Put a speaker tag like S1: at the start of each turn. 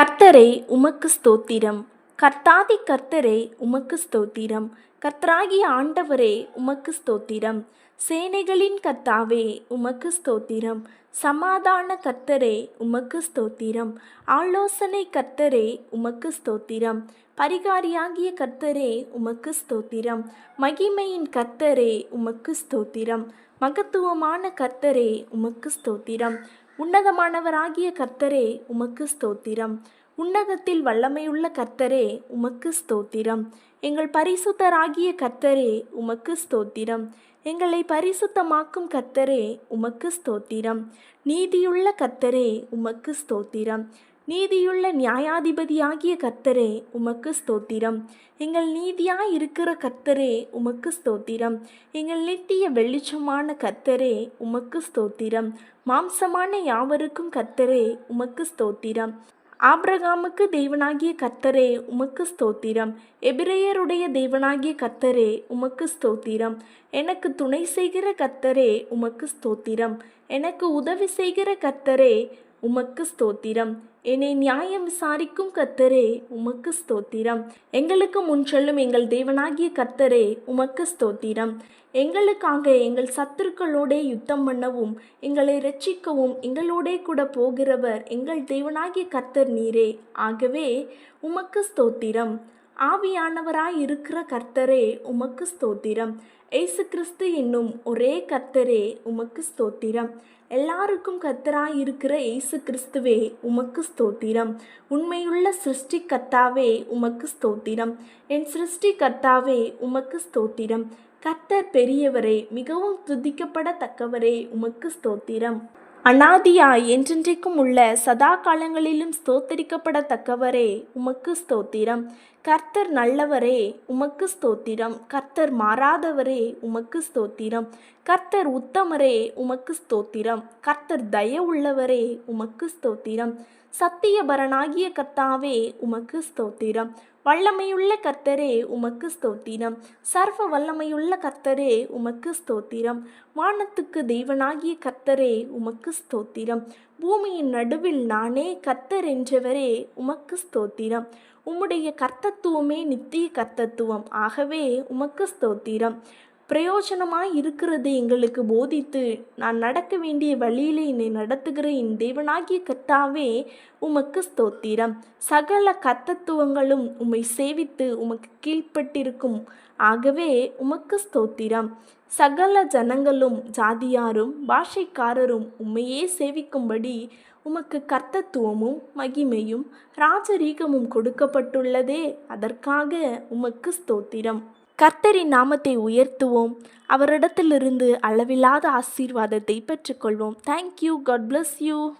S1: கர்த்தரே உமக்கு ஸ்தோத்திரம். கர்த்தாதி கர்த்தரே உமக்கு ஸ்தோத்திரம். கர்த்தராகிய ஆண்டவரே உமக்கு ஸ்தோத்திரம். சேனைகளின் கர்த்தாவே உமக்கு ஸ்தோத்திரம். சமாதான கர்த்தரே உமக்கு ஸ்தோத்திரம். ஆலோசனை கர்த்தரே உமக்கு ஸ்தோத்திரம். பரிகாரியாகிய கர்த்தரே உமக்கு ஸ்தோத்திரம். மகிமையின் கர்த்தரே உமக்கு ஸ்தோத்திரம். மகத்துவமான கர்த்தரே உமக்கு ஸ்தோத்திரம். உன்னதமானவராகிய கர்த்தரே உமக்கு ஸ்தோத்திரம். உன்னதத்தில் வல்லமையுள்ள கர்த்தரே உமக்கு ஸ்தோத்திரம். எங்கள் பரிசுத்தராகிய கர்த்தரே உமக்கு ஸ்தோத்திரம். எங்களை பரிசுத்தமாக்கும் கர்த்தரே உமக்கு ஸ்தோத்திரம். நீதியுள்ள கர்த்தரே உமக்கு ஸ்தோத்திரம். நீதியுள்ள நியாயாதிபதியாகிய கர்த்தரே உமக்கு ஸ்தோத்திரம். எங்கள் நீதியாய் இருக்கிற கர்த்தரே உமக்கு ஸ்தோத்திரம். எங்கள் நித்திய வெளிச்சமான கர்த்தரே உமக்கு ஸ்தோத்திரம். மாம்சமான யாவருக்கும் கர்த்தரே உமக்கு ஸ்தோத்திரம். ஆபிரகாமுக்கு தேவனாகிய கர்த்தரே உமக்கு ஸ்தோத்திரம். எபிரேயருடைய தேவனாகிய கர்த்தரே உமக்கு ஸ்தோத்திரம். எனக்கு துணை செய்கிற கர்த்தரே உமக்கு ஸ்தோத்திரம். எனக்கு உதவி செய்கிற கர்த்தரே உமக்கு ஸ்தோத்திரம். என்னை நியாயம் விசாரிக்கும் கர்த்தரே உமக்கு ஸ்தோத்திரம். எங்களுக்கு முன் செல்லும் எங்கள் தேவனாகிய கர்த்தரே உமக்கு ஸ்தோத்திரம். எங்களுக்காக எங்கள் சத்துருக்களோடே யுத்தம் பண்ணவும் எங்களை ரட்சிக்கவும் எங்களோடே கூட போகிறவர் எங்கள் தேவனாகிய கர்த்தர் நீரே. ஆகவே உமக்கு ஸ்தோத்திரம். ஆவியானவராய் இருக்கிற கர்த்தரே உமக்கு ஸ்தோத்திரம். ஏசு கிறிஸ்து என்னும் ஒரே கர்த்தரே உமக்கு ஸ்தோத்திரம். எல்லாருக்கும் கர்த்தராய் இருக்கிற இயேசு கிறிஸ்துவே உமக்கு ஸ்தோத்திரம். உண்மையுள்ள சிருஷ்டி கர்த்தாவே உமக்கு ஸ்தோத்திரம். என் சிருஷ்டி கர்த்தாவே உமக்கு ஸ்தோத்திரம். கர்த்தர் பெரியவரே மிகவும் துதிக்கப்படத்தக்கவரே உமக்கு ஸ்தோத்திரம். அனாதியாய் என்றென்றைக்கும் உள்ள சதா காலங்களிலும் ஸ்தோத்தரிக்கப்படத்தக்கவரே உமக்கு ஸ்தோத்திரம். கர்த்தர் நல்லவரே உமக்கு ஸ்தோத்திரம். கர்த்தர் மாறாதவரே உமக்கு ஸ்தோத்திரம். கர்த்தர் உத்தமரே உமக்கு ஸ்தோத்திரம். கர்த்தர் தய உள்ளவரே உமக்கு ஸ்தோத்திரம். சத்தியபரனாகிய கர்த்தாவே உமக்கு ஸ்தோத்திரம். வல்லமையுள்ள கர்த்தரே உமக்கு ஸ்தோத்திரம். சர்வ வல்லமையுள்ள கர்த்தரே உமக்கு ஸ்தோத்திரம். வானத்துக்கு தெய்வனாகிய கர்த்தரே உமக்கு ஸ்தோத்திரம். பூமியின் நடுவில் நானே கர்த்தர் என்றவரே உமக்கு ஸ்தோத்திரம். உம்முடைய கர்த்தத்துவமே நித்திய கர்த்தத்துவம். ஆகவே உமக்கு ஸ்தோத்திரம். பிரயோஜனமாக இருக்கிறது எங்களுக்கு போதித்து நான் நடக்க வேண்டிய வழியிலே என்னை நடத்துகிற என் தேவனாகிய கர்த்தாவே உமக்கு ஸ்தோத்திரம். சகல கர்த்தத்துவங்களும் உம்மை சேவித்து உமக்கு கீழ்ப்பட்டிருக்கும். ஆகவே உமக்கு ஸ்தோத்திரம். சகல ஜனங்களும் ஜாதியாரும் பாஷைக்காரரும் உம்மையே சேவிக்கும்படி உமக்கு கர்த்தத்துவமும் மகிமையும் ராஜரீகமும் கொடுக்கப்பட்டுள்ளதே. அதற்காக உமக்கு ஸ்தோத்திரம். கர்த்தரின் நாமத்தை உயர்த்துவோம். அவரிடத்திலிருந்து அளவில்லாத ஆசீர்வாதத்தை பெற்றுக்கொள்வோம். Thank you God bless you